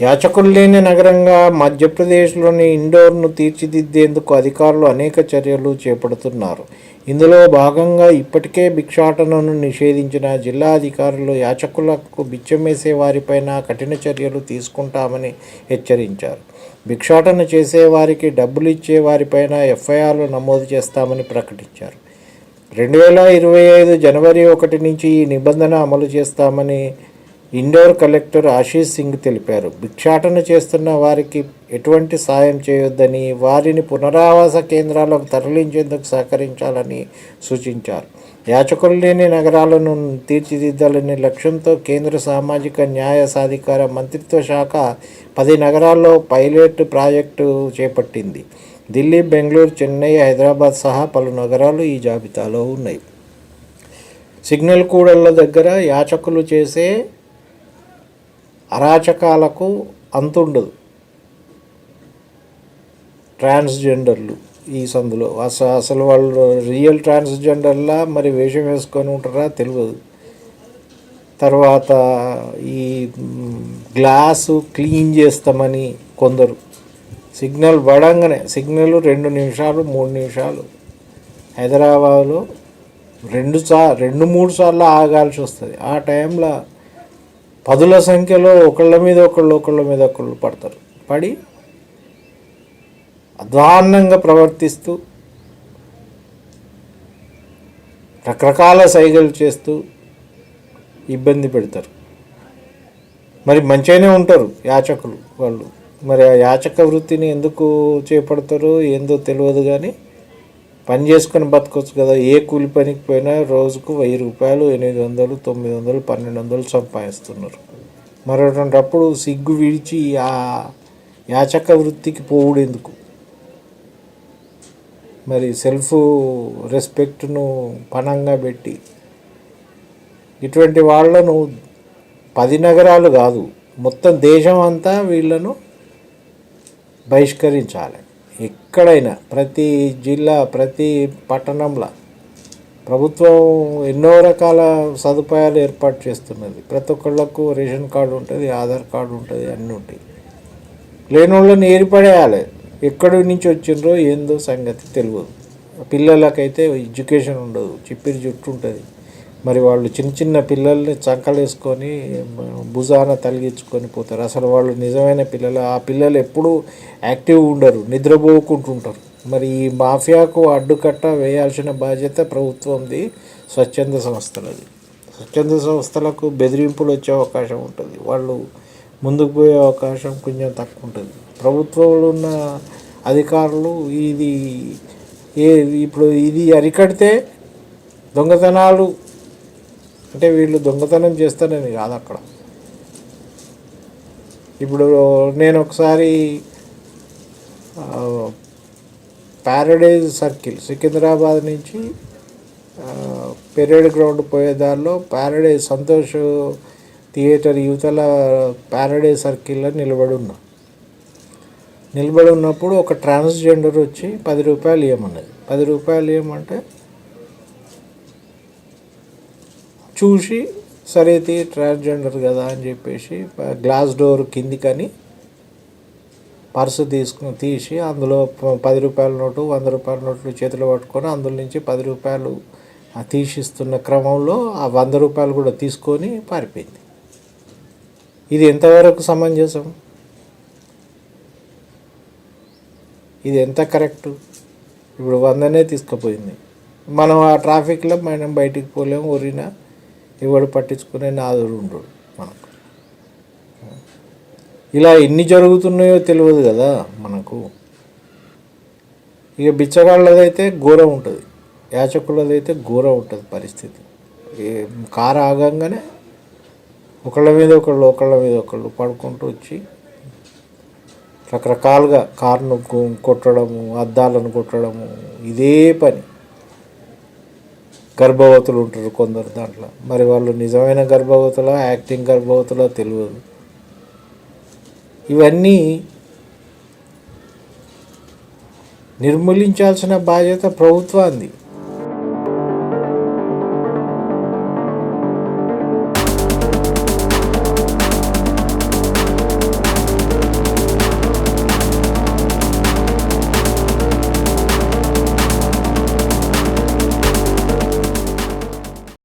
యాచకులు లేని నగరంగా మధ్యప్రదేశ్లోని ఇండోర్ను తీర్చిదిద్దేందుకు అధికారులు అనేక చర్యలు చేపడుతున్నారు. ఇందులో భాగంగా ఇప్పటికే భిక్షాటనను నిషేధించిన జిల్లా అధికారులు యాచకులకు బిచ్చమేసే వారిపైన కఠిన చర్యలు తీసుకుంటామని హెచ్చరించారు. భిక్షాటన చేసేవారికి డబ్బులు ఇచ్చే వారిపైన ఎఫ్ఐఆర్లు నమోదు చేస్తామని ప్రకటించారు. రెండు వేల ఇరవై ఐదు జనవరి ఒకటి నుంచి ఈ నిబంధన అమలు చేస్తామని ఇండోర్ కలెక్టర్ ఆశీష్ సింగ్ తెలిపారు భిక్షాటన చేస్తున్న వారికి ఎటువంటి సాయం చేయొద్దని వారిని పునరావాస కేంద్రాలకు తరలించేందుకు సహకరించాలని సూచించారు. యాచకులు లేని నగరాలను తీర్చిదిద్దాలనే లక్ష్యంతో కేంద్ర సామాజిక న్యాయ సాధికార మంత్రిత్వ శాఖ పది నగరాల్లో పైలట్ ప్రాజెక్టు చేపట్టింది. ఢిల్లీ బెంగళూరు చెన్నై హైదరాబాద్ సహా పలు నగరాలు ఈ జాబితాలో ఉన్నాయి. సిగ్నల్ కూడళ్ళ దగ్గర యాచకులు చేసే అరాచకాలకు అంతుండదు. ట్రాన్స్జెండర్లు ఈ సందులో. అసలు అసలు వాళ్ళు రియల్ ట్రాన్స్జెండర్లా మరి వేషం వేసుకొని ఉంటారా తెలియదు తర్వాత ఈ గ్లాసు క్లీన్ చేస్తామని కొందరు. సిగ్నల్ పడంగానే సిగ్నల్ రెండు నిమిషాలు మూడు నిమిషాలు. హైదరాబాద్లో రెండు సార్ రెండు మూడు సార్లు ఆగాల్సి వస్తుంది. ఆ టైంలో పదుల సంఖ్యలో ఒకళ్ళ మీద ఒకళ్ళు ఒకళ్ళ మీద ఒకళ్ళు పడతారు. పడి అధ్వాన్నంగా ప్రవర్తిస్తూ రకరకాల సైగలు చేస్తూ ఇబ్బంది పెడతారు. మరి మంచిగానే ఉంటారు యాచకులు వాళ్ళు. మరి ఆ యాచక వృత్తిని ఎందుకు చేపడతారో ఏందో తెలియదు కానీ పని చేసుకొని బతకొచ్చు కదా. ఏ కూలి పనికి పోయినా రోజుకు వెయ్యి రూపాయలు ఎనిమిది వందలు తొమ్మిది వందలు పన్నెండు వందలు సంపాదిస్తున్నారు. మరి సిగ్గు విడిచి ఆ యాచక వృత్తికి పోవుడు ఎందుకు? మరి సెల్ఫ్ రెస్పెక్ట్ను పణంగా పెట్టి ఇటువంటి వాళ్ళను పది నగరాలు కాదు మొత్తం దేశం అంతా వీళ్ళను బహిష్కరించాలి. ఎక్కడైనా ప్రతి జిల్లా ప్రతి పట్టణంలో ప్రభుత్వం ఎన్నో రకాల సదుపాయాలు ఏర్పాటు చేస్తున్నది. ప్రతి ఒక్కళ్ళకు రేషన్ కార్డు ఉంటుంది ఆధార్ కార్డు ఉంటుంది అన్నీ ఉంటాయి. లేని వాళ్ళని ఏర్పడేయాలి. ఎక్కడి నుంచి వచ్చిండ్రో ఏందో సంగతి తెలియదు పిల్లలకైతే ఎడ్యుకేషన్ ఉండదు. చిప్పిరి జుట్టు ఉంటుంది. మరి వాళ్ళు చిన్న చిన్న పిల్లల్ని చంకలేసుకొని భుజాన తలిగించుకొని పోతారు. అసలు వాళ్ళు నిజమైన పిల్లలు ఆ పిల్లలు ఎప్పుడూ యాక్టివ్ ఉండరు నిద్రపోకుంటుంటారు. మరి ఈ మాఫియాకు అడ్డుకట్ట వేయాల్సిన బాధ్యత ప్రభుత్వంది స్వచ్ఛంద సంస్థలది. స్వచ్ఛంద సంస్థలకు బెదిరింపులు వచ్చే అవకాశం ఉంటుంది. వాళ్ళు ముందుకు పోయే అవకాశం కొంచెం తక్కువ ఉంటుంది. ప్రభుత్వంలో ఉన్న అధికారులు ఇది ఏ ఇప్పుడు ఇది అరికడితే దొంగతనాలు అంటే వీళ్ళు దొంగతనం చేస్తారని కాదు అక్కడ. ఇప్పుడు నేను ఒకసారి ప్యారడైజ్ సర్కిల్ సికింద్రాబాద్ నుంచి పెరేడ్ గ్రౌండ్ పోయే దారిలో ప్యారడైజ్ సంతోష్ థియేటర్ యువతల ప్యారడైజ్ సర్కిల్లో నిలబడి ఉన్నా. నిలబడి ఉన్నప్పుడు ఒక ట్రాన్స్జెండర్ వచ్చి పది రూపాయలు ఇవ్వమన్నది పది రూపాయలు ఇవ్వమంటే చూసి సరే ట్రాన్స్జెండర్ కదా అని చెప్పేసి గ్లాస్ డోర్ కిందికని పర్సు తీసుకుని తీసి అందులో పది రూపాయల నోటు వంద రూపాయల నోట్లు చేతిలో పట్టుకొని అందులో నుంచి పది రూపాయలు తీసిస్తున్న క్రమంలో ఆ వంద రూపాయలు కూడా తీసుకొని పారిపోయింది. ఇది ఎంతవరకు సమంజసం? ఇది ఎంత కరెక్ట్? ఇప్పుడు వందనే తీసుకుపోయింది. మనం ఆ ట్రాఫిక్లో మనం బయటికి పోలేము ఊరినా ఎవడు పట్టించుకునే నాదుడు ఉండడు మనకు. ఇలా ఎన్ని జరుగుతున్నాయో తెలియదు కదా మనకు. ఇక బిచ్చగాళ్ళదైతే ఘోరం ఉంటుంది. యాచకులదైతే ఘోరం ఉంటుంది పరిస్థితి. ఏ కారు ఆగంగానే ఒకళ్ళ మీద ఒకళ్ళు ఒకళ్ళ మీద ఒకళ్ళు పడుకుంటూ వచ్చి రకరకాలుగా కారును కొట్టడము అద్దాలను కొట్టడము ఇదే పని. గర్భవతులు ఉంటారు కొందరు దాంట్లో. మరి వాళ్ళు నిజమైన గర్భవతుల యాక్టింగ్ గర్భవతుల తెలియదు. ఇవన్నీ నిర్మూలించాల్సిన బాధ్యత ప్రభుత్వాన్ని